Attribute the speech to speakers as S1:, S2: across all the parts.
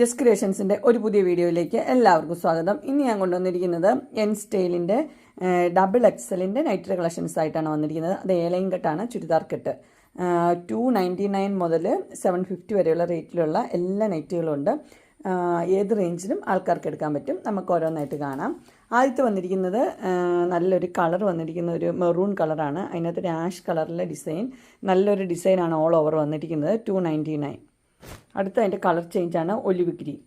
S1: Just ക്രിയേഷൻസിന്റെ ഒരു പുതിയ വീഡിയോയിലേക്ക് എല്ലാവർക്കും സ്വാഗതം. ഇന്ന് ഞാൻ കൊണ്ടുവന്നിരിക്കുന്നത് എൻ സ്റ്റൈലിന്റെ ഡബിൾ എക്സലിന്റെ നൈറ്റ് കളക്ഷൻസ് ആയിട്ടാണ് വന്നിരിക്കുന്നത്. അത് ഏലയും കെട്ടാണ് ചുരിദാർ കെട്ട്. ടു നയന്റി നയൻ മുതൽ സെവൻ ഫിഫ്റ്റി വരെയുള്ള റേറ്റിലുള്ള എല്ലാ നൈറ്റുകളും ഉണ്ട് ഏത് റേഞ്ചിലും ആൾക്കാർക്ക് എടുക്കാൻ പറ്റും. നമുക്ക് ഓരോന്നായിട്ട് കാണാം. ആദ്യത്തെ വന്നിരിക്കുന്നത് നല്ലൊരു കളർ വന്നിരിക്കുന്ന ഒരു മെറൂൺ കളറാണ്. അതിനകത്ത് ഒരു ആഷ് കളറിലെ ഡിസൈൻ. നല്ലൊരു ഡിസൈനാണ് ഓൾ ഓവർ വന്നിരിക്കുന്നത് ടു നയന്റി നയൻ അടുത്ത അതിന്റെ കളർ ചേഞ്ചാണ് ഒലിവ് ഗ്രീൻ.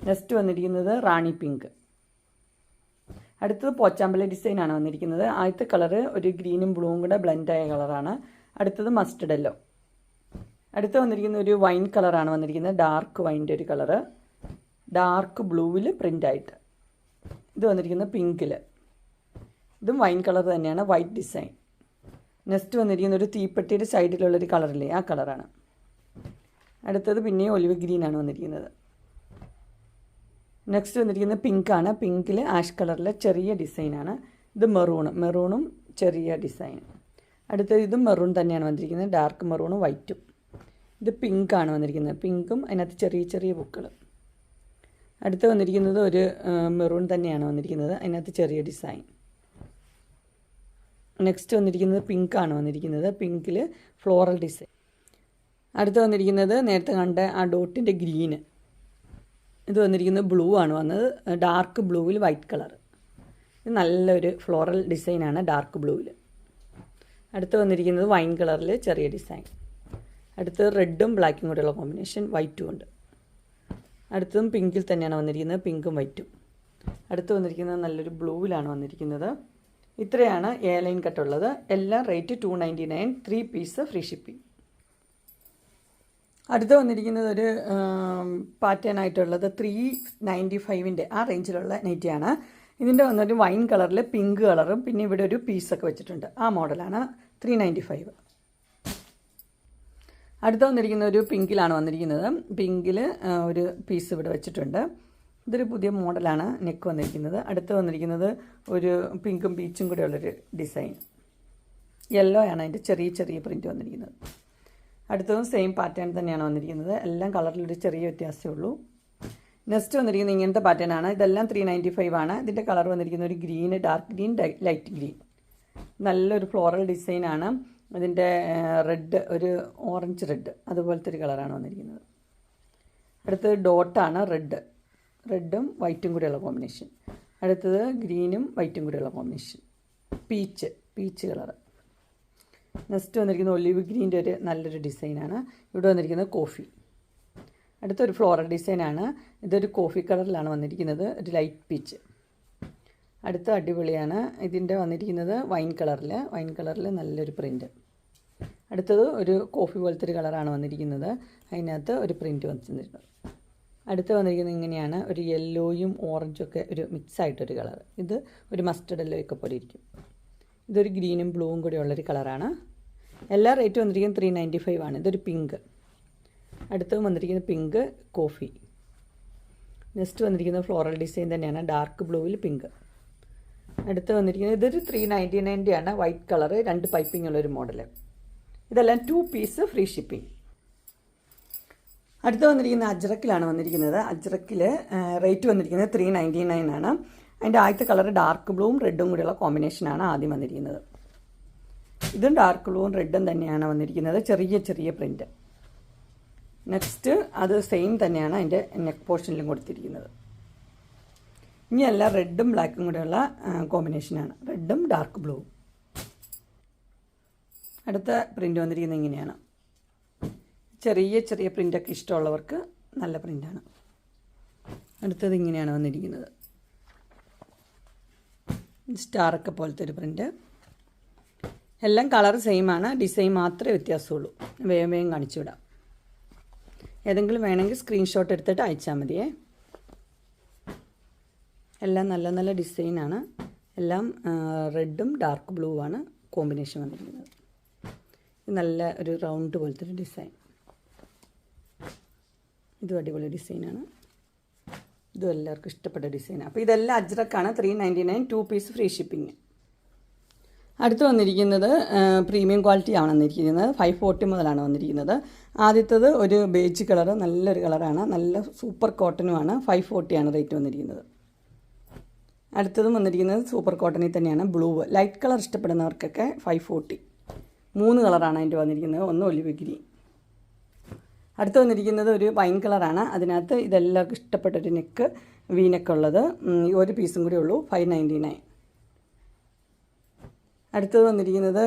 S1: നെക്സ്റ്റ് വന്നിരിക്കുന്നത് റാണി പിങ്ക് അടുത്തത് പോച്ചാമ്പല ഡിസൈനാണ് വന്നിരിക്കുന്നത്. ആദ്യത്തെ കളറ് ഒരു ഗ്രീനും ബ്ലൂവും കൂടെ ബ്ലെൻഡായ കളറാണ് അടുത്തത് മസ്റ്റർഡ് എല്ലോ അടുത്ത് വന്നിരിക്കുന്ന ഒരു വൈൻ കളറാണ് വന്നിരിക്കുന്നത്. ഡാർക്ക് വൈന്റെ ഒരു കളറ് ഡാർക്ക് ബ്ലൂവിൽ പ്രിന്റായിട്ട് ഇത് വന്നിരിക്കുന്നത് പിങ്കിൽ ഇതും വൈൻ കളർ തന്നെയാണ് വൈറ്റ് ഡിസൈൻ നെക്സ്റ്റ് വന്നിരിക്കുന്ന ഒരു തീപ്പെട്ടിയുടെ സൈഡിലുള്ളൊരു കളറില്ലേ ആ കളറാണ് അടുത്തത് പിന്നെ ഒലിവ് ഗ്രീൻ ആണ് വന്നിരിക്കുന്നത്. നെക്സ്റ്റ് വന്നിരിക്കുന്നത് പിങ്കാണ് പിങ്കിൽ ആഷ് കളറിലെ ചെറിയ ഡിസൈനാണ് ഇത് മെറൂണ് മെറൂണും ചെറിയ ഡിസൈൻ അടുത്തത് ഇതും മെറൂൺ തന്നെയാണ് വന്നിരിക്കുന്നത്. ഡാർക്ക് മെറൂണും വൈറ്റും ഇത് പിങ്കാണ് വന്നിരിക്കുന്നത്. പിങ്കും അതിനകത്ത് ചെറിയ ചെറിയ പൂക്കൾ അടുത്ത് വന്നിരിക്കുന്നത് ഒരു മെറൂൺ തന്നെയാണ് വന്നിരിക്കുന്നത്. അതിനകത്ത് ചെറിയ ഡിസൈൻ നെക്സ്റ്റ് വന്നിരിക്കുന്നത് പിങ്കാണ് വന്നിരിക്കുന്നത്. പിങ്കിൽ ഫ്ലോറൽ ഡിസൈൻ അടുത്ത് വന്നിരിക്കുന്നത് നേരത്തെ കണ്ട ആ ഡോട്ടിന്റെ ഗ്രീന് ഇത് വന്നിരിക്കുന്നത് ബ്ലൂ ആണ് വന്നത്. ഡാർക്ക് ബ്ലൂവിൽ വൈറ്റ് കളർ. ഇത് നല്ലൊരു ഫ്ലോറൽ ഡിസൈനാണ് ഡാർക്ക് ബ്ലൂവിൽ. അടുത്ത് വന്നിരിക്കുന്നത് വൈൻ കളറിൽ ചെറിയ ഡിസൈൻ. അടുത്ത് റെഡും ബ്ലാക്കും കൂടെയുള്ള കോമ്പിനേഷൻ വൈറ്റും ഉണ്ട്. അടുത്തതും പിങ്കിൽ തന്നെയാണ് വന്നിരിക്കുന്നത് പിങ്കും വൈറ്റും. അടുത്ത് വന്നിരിക്കുന്നത് നല്ലൊരു ബ്ലൂവിലാണ് വന്നിരിക്കുന്നത്. ഇത്രയാണ് എ ലൈൻ കട്ടുള്ളത്. എല്ലാം rate two ninety nine three piece free shipping. അടുത്ത് വന്നിരിക്കുന്നത് ഒരു പാറ്റേൺ ആയിട്ടുള്ളത് ത്രീ നയന്റി ഫൈവിന്റെ ആ റേഞ്ചിലുള്ള നെറ്റിയാണ്. ഇതിന്റെ വന്നൊരു വൈൻ കളറിൽ പിങ്ക് കളറും പിന്നെ ഇവിടെ ഒരു പീസൊക്കെ വെച്ചിട്ടുണ്ട്. ആ മോഡലാണ് ത്രീ നയന്റി ഫൈവ് അടുത്ത വന്നിരിക്കുന്ന ഒരു പിങ്കിലാണ് വന്നിരിക്കുന്നത്. പിങ്കിൽ ഒരു പീസ് ഇവിടെ വെച്ചിട്ടുണ്ട്. ഇതൊരു പുതിയ മോഡലാണ് നെക്ക് വന്നിരിക്കുന്നത്. അടുത്ത് വന്നിരിക്കുന്നത് ഒരു പിങ്കും പീച്ചും കൂടെ ഉള്ളൊരു ഡിസൈൻ യെല്ലോ ആണ് അതിന്റെ ചെറിയ ചെറിയ പ്രിന്റ് വന്നിരിക്കുന്നത്. അടുത്തതും സെയിം പാറ്റേൺ തന്നെയാണ് വന്നിരിക്കുന്നത്. എല്ലാം കളറിലൊരു ചെറിയ വ്യത്യാസമേ ഉള്ളൂ. നെക്സ്റ്റ് വന്നിരിക്കുന്നത് ഇങ്ങനത്തെ പാറ്റേൺ ആണ്. ഇതെല്ലാം ത്രീ നയന്റി ഫൈവ് ആണ്. ഇതിന്റെ കളർ വന്നിരിക്കുന്ന ഒരു green dark green light green നല്ലൊരു ഫ്ലോറൽ ഡിസൈൻ ആണ്. അതിന്റെ റെഡ് ഒരു ഓറഞ്ച് റെഡ് അതുപോലത്തെ ഒരു കളറാണ് വന്നിരിക്കുന്നത്. അടുത്തത് ഡോട്ടാണ് റെഡ് റെഡും വൈറ്റും കൂടെയുള്ള കോമ്പിനേഷൻ അടുത്തത് ഗ്രീനും വൈറ്റും കൂടെയുള്ള combination peach peach colour next വന്നിരിക്കുന്ന ഒലിവ് ഗ്രീന്റെ ഒരു നല്ലൊരു ഡിസൈനാണ് ഇവിടെ വന്നിരിക്കുന്നത് കോഫി അടുത്തൊരു ഫ്ലോറൽ ഡിസൈനാണ് ഇതൊരു കോഫി കളറിലാണ് വന്നിരിക്കുന്നത്. ഒരു ലൈറ്റ് പിച്ച് അടുത്ത അടിപൊളിയാണ്. ഇതിന്റെ വന്നിരിക്കുന്നത് വൈൻ കളറിൽ വൈൻ കളറിൽ നല്ലൊരു പ്രിന്റ് അടുത്തത് ഒരു കോഫി പോലത്തെ ഒരു കളറാണ് വന്നിരിക്കുന്നത്. അതിനകത്ത് ഒരു പ്രിന്റ് വന്നിട്ടുണ്ട്. അടുത്ത് വന്നിരിക്കുന്നത് ഇങ്ങനെയാണ്. ഒരു യെല്ലോയും ഓറഞ്ചും ഒക്കെ ഒരു മിക്സ് ആയിട്ടൊരു കളർ ഇത് ഒരു മസ്റ്റർഡ് എല്ലോ ഒക്കെ പോലെ ഇരിക്കും ഇതൊരു ഗ്രീനും ബ്ലൂവും കൂടി ഉള്ളൊരു കളറാണ്. എല്ലാ റേറ്റും വന്നിരിക്കുന്നത് ത്രീ നയന്റി ഫൈവ് ആണ്. ഇതൊരു പിങ്ക് അടുത്തത് വന്നിരിക്കുന്നത് പിങ്ക് കോഫി നെക്സ്റ്റ് വന്നിരിക്കുന്നത് ഫ്ലോറൽ ഡിസൈൻ തന്നെയാണ്. ഡാർക്ക് ബ്ലൂവിൽ പിങ്ക് അടുത്ത് വന്നിരിക്കുന്നത് ഇതൊരു ത്രീ നയന്റി നയന്റി ആണ്. വൈറ്റ് കളർ രണ്ട് പൈപ്പിംഗ് ഉള്ളൊരു മോഡൽ ഇതെല്ലാം ടു പീസ് ഫ്രീ ഷിപ്പിംഗ് അടുത്ത് വന്നിരിക്കുന്ന അജ്രക്കിലാണ് വന്നിരിക്കുന്നത്. അജ്രക്കിൽ റേറ്റ് വന്നിരിക്കുന്നത് ത്രീ നയന്റി നയൻ ആണ്. അതിന്റെ ആദ്യത്തെ കളർ ഡാർക്ക് ബ്ലൂവും റെഡും കൂടിയുള്ള കോമ്പിനേഷനാണ് ആദ്യം വന്നിരിക്കുന്നത്. ഇതും ഡാർക്ക് ബ്ലൂവും റെഡും തന്നെയാണ് വന്നിരിക്കുന്നത്. ചെറിയ ചെറിയ പ്രിന്റ് നെക്സ്റ്റ് അത് സെയിം തന്നെയാണ് അതിന്റെ നെക്ക് പോർഷനിലും കൊടുത്തിരിക്കുന്നത്. ഇനിയല്ല റെഡും ബ്ലാക്കും കൂടെയുള്ള കോമ്പിനേഷനാണ് റെഡും ഡാർക്ക് ബ്ലൂവും. അടുത്ത പ്രിന്റ് വന്നിരിക്കുന്നത് ഇങ്ങനെയാണ്. ചെറിയ ചെറിയ പ്രിന്റൊക്കെ ഇഷ്ടമുള്ളവർക്ക് നല്ല പ്രിന്റാണ് അടുത്തത് ഇങ്ങനെയാണ് വന്നിരിക്കുന്നത്. സ്റ്റാറൊക്കെ പോലത്തെ ഒരു പ്രിന്റ് എല്ലാം കളർ സെയിമാണ് ഡിസൈൻ മാത്രമേ വ്യത്യാസമുള്ളൂ. വേഗം വേഗം കാണിച്ചു വിടാം ഏതെങ്കിലും വേണമെങ്കിൽ സ്ക്രീൻഷോട്ട് എടുത്തിട്ട് അയച്ചാൽ മതിയേ. എല്ലാം നല്ല നല്ല ഡിസൈനാണ്. എല്ലാം റെഡും ഡാർക്ക് ബ്ലൂ ആണ് കോമ്പിനേഷൻ വന്നിരിക്കുന്നത്. നല്ല ഒരു റൗണ്ട് പോലത്തെ ഒരു ഡിസൈൻ. ഇതും അടിപൊളി ഡിസൈനാണ്. ഇതും എല്ലാവർക്കും ഇഷ്ടപ്പെട്ട ഡിസൈൻ അപ്പോൾ ഇതെല്ലാം അജ്രക്കാണ്. Three ninety nine two piece free shipping അടുത്ത് വന്നിരിക്കുന്നത് പ്രീമിയം ക്വാളിറ്റി ആണ് വന്നിരിക്കുന്നത്. ഫൈവ് ഫോർട്ടി മുതലാണ് വന്നിരിക്കുന്നത്. ആദ്യത്തത് ഒരു ബേജ് കളർ നല്ലൊരു കളറാണ് നല്ല സൂപ്പർ കോട്ടനുമാണ് ഫൈവ് ഫോർട്ടിയാണ് റേറ്റ് വന്നിരിക്കുന്നത്. അടുത്തതും വന്നിരിക്കുന്നത് സൂപ്പർ കോട്ടണിൽ തന്നെയാണ്. ബ്ലൂ ലൈറ്റ് കളർ ഇഷ്ടപ്പെടുന്നവർക്കൊക്കെ ഫൈവ് ഫോർട്ടി മൂന്ന് കളറാണ് അതിന്റെ വന്നിരിക്കുന്നത്. ഒന്ന് ഒലിവ് ഗ്രീൻ അടുത്ത് വന്നിരിക്കുന്നത് ഒരു വൈൻ കളറാണ്. അതിനകത്ത് ഇതെല്ലാം ഇഷ്ടപ്പെട്ടൊരു നെക്ക് വീനൊക്കെ ഉള്ളത്. ഒരു പീസും കൂടി ഉള്ളൂ ഫൈവ് നയന്റി നയൻ അടുത്തത് വന്നിരിക്കുന്നത്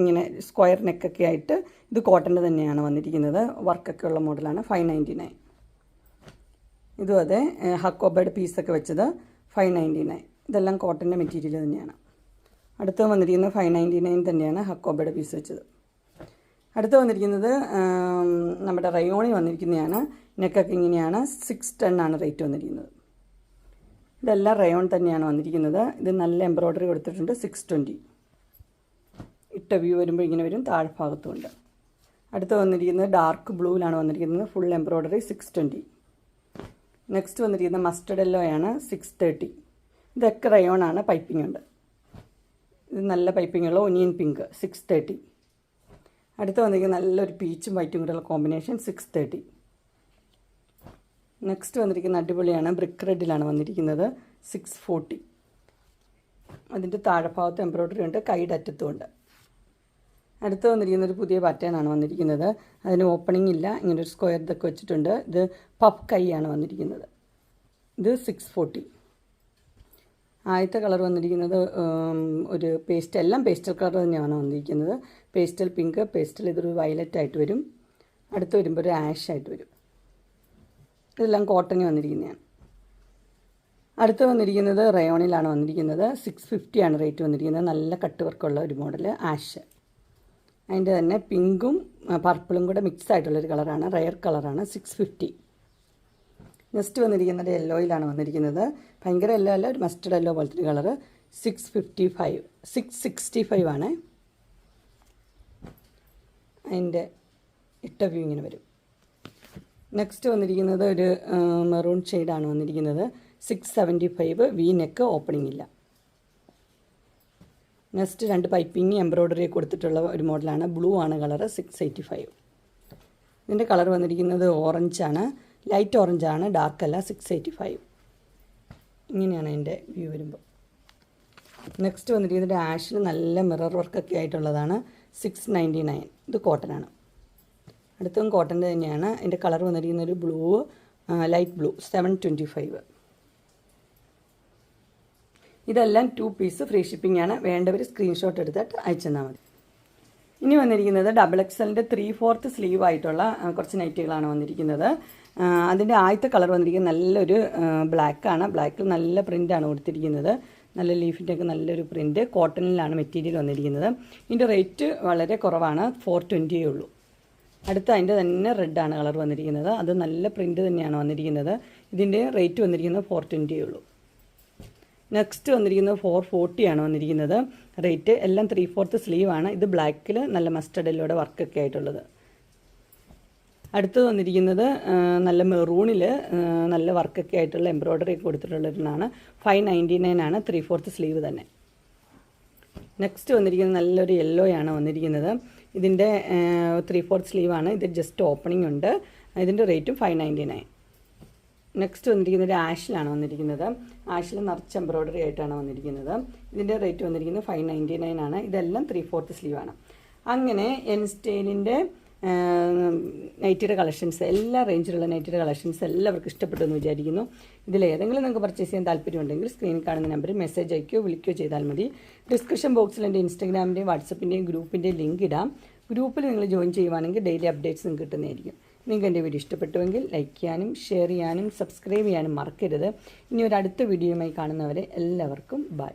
S1: ഇങ്ങനെ സ്ക്വയർ നെക്കൊക്കെ ആയിട്ട് ഇത് കോട്ടന്റെ തന്നെയാണ് വന്നിരിക്കുന്നത്. വർക്കൊക്കെ ഉള്ള മോഡലാണ് ഫൈവ് നയന്റി നയൻ ഇതും അതെ ഹക്കോബേഡ് പീസൊക്കെ വെച്ചത് ഫൈവ് നയന്റി നയൻ ഇതെല്ലാം കോട്ടന്റെ മെറ്റീരിയൽ തന്നെയാണ്. അടുത്ത് വന്നിരിക്കുന്നത് ഫൈവ് നയന്റി നയൻ തന്നെയാണ് ഹക്കോബേഡ് പീസ് വെച്ചത്. അടുത്ത് വന്നിരിക്കുന്നത് നമ്മുടെ റയോണി വന്നിരിക്കുന്നതാണ്. നെക്കൊക്കെ ഇങ്ങനെയാണ്. സിക്സ് ടെൻ ആണ് റേറ്റ് വന്നിരിക്കുന്നത്. ഇതെല്ലാം റയോൺ തന്നെയാണ് വന്നിരിക്കുന്നത്. ഇത് നല്ല എംബ്രോയ്ഡറി കൊടുത്തിട്ടുണ്ട് സിക്സ് ട്വന്റി ഇട്ട വ്യൂ വരുമ്പോൾ ഇങ്ങനെ വരും താഴ്ഭാഗത്തും ഉണ്ട് അടുത്ത് വന്നിരിക്കുന്നത് ഡാർക്ക് ബ്ലൂവിലാണ് വന്നിരിക്കുന്നത് full embroidery six twenty next വന്നിരിക്കുന്നത് മസ്റ്റർഡ് ആണ് സിക്സ് തേർട്ടി ഇതൊക്കെ റയോൺ ആണ് പൈപ്പിംഗ് ഉണ്ട്. ഇത് നല്ല പൈപ്പിംഗ് ഉള്ള ഒനിയൻ പിങ്ക് സിക്സ് തേർട്ടി അടുത്ത് വന്നിരിക്കുന്ന നല്ലൊരു പീച്ചും വൈറ്റും കൂടെയുള്ള കോമ്പിനേഷൻ സിക്സ് തേർട്ടി നെക്സ്റ്റ് വന്നിരിക്കുന്ന അടിപൊളിയാണ് ബ്രിക്ക് റെഡിലാണ് വന്നിരിക്കുന്നത് സിക്സ് ഫോർട്ടി അതിന്റെ താഴെഭാഗത്ത് എംബ്രോയ്ഡറി ഉണ്ട് കൈയുടെ അറ്റത്തും ഉണ്ട്. അടുത്ത് വന്നിരിക്കുന്ന ഒരു പുതിയ പാറ്റേണാണ് വന്നിരിക്കുന്നത്. അതിന് ഓപ്പണിംഗ് ഇല്ല ഇങ്ങനെ ഒരു സ്ക്വയർ ഇതൊക്കെ വെച്ചിട്ടുണ്ട്. ഇത് പഫ് കൈയാണ് വന്നിരിക്കുന്നത്. ഇത് സിക്സ് ഫോർട്ടി ആദ്യത്തെ കളർ വന്നിരിക്കുന്നത് ഒരു പേസ്റ്റ് എല്ലാം പേസ്റ്റൽ കളർ തന്നെയാണ് വന്നിരിക്കുന്നത്. പേസ്റ്റൽ പിങ്ക് പേസ്റ്റൽ ഇതൊരു വയലറ്റ് ആയിട്ട് വരും. അടുത്ത് വരുമ്പോൾ ഒരു ആഷ് ആയിട്ട് വരും. ഇതെല്ലാം കോട്ടണിൽ വന്നിരിക്കുന്നതാണ്. അടുത്ത് വന്നിരിക്കുന്നത് റയോണിലാണ് വന്നിരിക്കുന്നത്. സിക്സ് ഫിഫ്റ്റിയാണ് റേറ്റ് വന്നിരിക്കുന്നത്. നല്ല കട്ട് വർക്കുള്ള ഒരു മോഡൽ ആഷ് അതിന്റെ തന്നെ പിങ്കും പർപ്പിളും കൂടെ മിക്സ് ആയിട്ടുള്ളൊരു കളറാണ് റയർ കളറാണ് സിക്സ് ഫിഫ്റ്റി നെക്സ്റ്റ് വന്നിരിക്കുന്നത് യെല്ലോയിലാണ് വന്നിരിക്കുന്നത്. ഭയങ്കര യെല്ലോ അല്ല ഒരു മസ്റ്റർഡ് യെല്ലോ പോലത്തെ colour six fifty five six sixty five ആണ്. അതിന്റെ ഇട്ട വ്യൂ ഇങ്ങനെ വരും. നെക്സ്റ്റ് വന്നിരിക്കുന്നത് ഒരു മെറൂൺ ഷെയ്ഡാണ് വന്നിരിക്കുന്നത്. Six seventy five V neck opening ഇല്ല. നെക്സ്റ്റ് രണ്ട് പൈപ്പിംഗ് എംബ്രോയ്ഡറി കൊടുത്തിട്ടുള്ള ഒരു മോഡലാണ് ബ്ലൂ ആണ് കളറ് സിക്സ് എയ്റ്റി ഫൈവ് ഇതിന്റെ കളർ വന്നിരിക്കുന്നത് ഓറഞ്ചാണ് ലൈറ്റ് ഓറഞ്ചാണ് ഡാർക്ക് അല്ല സിക്സ് എയ്റ്റി ഫൈവ് ഇങ്ങനെയാണ് അതിന്റെ വ്യൂ വരുമ്പോൾ. നെക്സ്റ്റ് വന്നിരിക്കുന്നത് ആഷിൽ നല്ല മിറർ വർക്കൊക്കെ ആയിട്ടുള്ളതാണ്. സിക്സ് നയന്റി നയൻ ഇത് കോട്ടനാണ് അടുത്തും കോട്ടന്റെ തന്നെയാണ്. അതിന്റെ കളർ വന്നിരിക്കുന്ന ഒരു blue light blue seven twenty five ഇതെല്ലാം ടു പീസ് ഫ്രീ ഷിപ്പിംഗ് ആണ്. വേണ്ടവർ സ്ക്രീൻഷോട്ട് എടുത്തിട്ട് അയച്ചെന്നാൽ മതി. ഇനി വന്നിരിക്കുന്നത് ഡബിൾ എക്സലിന്റെ ത്രീ ഫോർത്ത് സ്ലീവ് ആയിട്ടുള്ള കുറച്ച് നൈറ്റുകളാണ് വന്നിരിക്കുന്നത്. അതിന്റെ ആദ്യത്തെ കളർ വന്നിരിക്കുന്നത് നല്ലൊരു ബ്ലാക്കാണ് ബ്ലാക്കിൽ നല്ല പ്രിന്റാണ് കൊടുത്തിരിക്കുന്നത്. നല്ല ലീഫിന്റെ ഒക്കെ നല്ലൊരു പ്രിന്റ് കോട്ടണിലാണ് മെറ്റീരിയൽ വന്നിരിക്കുന്നത്. ഇതിന്റെ റേറ്റ് വളരെ കുറവാണ്. ഫോർ ട്വന്റിയേ ഉള്ളൂ. അടുത്ത അതിന്റെ തന്നെ റെഡാണ് കളർ വന്നിരിക്കുന്നത്. അത് നല്ല പ്രിന്റ് തന്നെയാണ് വന്നിരിക്കുന്നത്. ഇതിന്റെ റേറ്റ് വന്നിരിക്കുന്നത് ഫോർ ട്വന്റിയേ ഉള്ളൂ. നെക്സ്റ്റ് വന്നിരിക്കുന്നത് ഫോർ ഫോർട്ടിയാണ് വന്നിരിക്കുന്നത്. റേറ്റ് എല്ലാം ത്രീ ഫോർത്ത് സ്ലീവാണ് ഇത് ബ്ലാക്കിൽ നല്ല മസ്റ്റഡിലൂടെ വർക്കൊക്കെ ആയിട്ടുള്ളത്. അടുത്തത് വന്നിരിക്കുന്നത് നല്ല മെറൂണിൽ നല്ല വർക്കൊക്കെ ആയിട്ടുള്ള എംബ്രോയ്ഡറി ഒക്കെ കൊടുത്തിട്ടുള്ളൊരെണ്ണമാണ് ഫൈവ് നയന്റി നയൻ ആണ് ത്രീ ഫോർത്ത് സ്ലീവ് തന്നെ. നെക്സ്റ്റ് വന്നിരിക്കുന്നത് നല്ലൊരു യെല്ലോ ആണ് വന്നിരിക്കുന്നത്. ഇതിന്റെ ത്രീ ഫോർത്ത് സ്ലീവ് ആണ്. ഇത് ജസ്റ്റ് ഓപ്പണിംഗ് ഉണ്ട്. ഇതിന്റെ റേറ്റും ഫൈവ് നയന്റി നയൻ. നെക്സ്റ്റ് വന്നിരിക്കുന്നത് ആഷിലാണ് വന്നിരിക്കുന്നത്. ആഷിൽ നിറച്ച് എംബ്രോയ്ഡറി ആയിട്ടാണ് വന്നിരിക്കുന്നത്. ഇതിന്റെ റേറ്റ് വന്നിരിക്കുന്നത് ഫൈവ് നയന്റി നയൻ ആണ്. ഇതെല്ലാം ത്രീ ഫോർത്ത് സ്ലീവാണ് അങ്ങനെ എൻ സ്റ്റൈലിന്റെ നൈറ്റിയുടെ കളക്ഷൻസ് എല്ലാ റേഞ്ചിലുള്ള നൈറ്റിയുടെ കളക്ഷൻസ് എല്ലാവർക്കും ഇഷ്ടപ്പെട്ടു എന്ന് വിചാരിക്കുന്നു ഇതിലേതെങ്കിലും നിങ്ങൾക്ക് പർച്ചേസ് ചെയ്യാൻ താല്പര്യമുണ്ടെങ്കിൽ സ്ക്രീനിൽ കാണുന്ന നമ്പറിൽ മെസ്സേജ് അയക്കുകയോ വിളിക്കുകയോ ചെയ്താൽ മതി. ഡിസ്ക്രിപ്ഷൻ ബോക്സിൽ എന്റെ ഇൻസ്റ്റാഗ്രാമിന്റെയും വാട്സപ്പിന്റെയും ഗ്രൂപ്പിന്റെയും ലിങ്ക് ഇടാം. ഗ്രൂപ്പിൽ നിങ്ങൾ ജോയിൻ ചെയ്യുവാണെങ്കിൽ ഡെയിലി അപ്ഡേറ്റ്സ് നിങ്ങൾക്ക് കിട്ടുന്നതായിരിക്കും. നിങ്ങൾക്ക് എന്റെ വീഡിയോ ഇഷ്ടപ്പെട്ടുവെങ്കിൽ ലൈക്ക് ചെയ്യാനും ഷെയർ ചെയ്യാനും സബ്സ്ക്രൈബ് ചെയ്യാനും മറക്കരുത്. ഇനി ഒരു അടുത്ത വീഡിയോയുമായി കാണുന്നവരെ എല്ലാവർക്കും ബൈ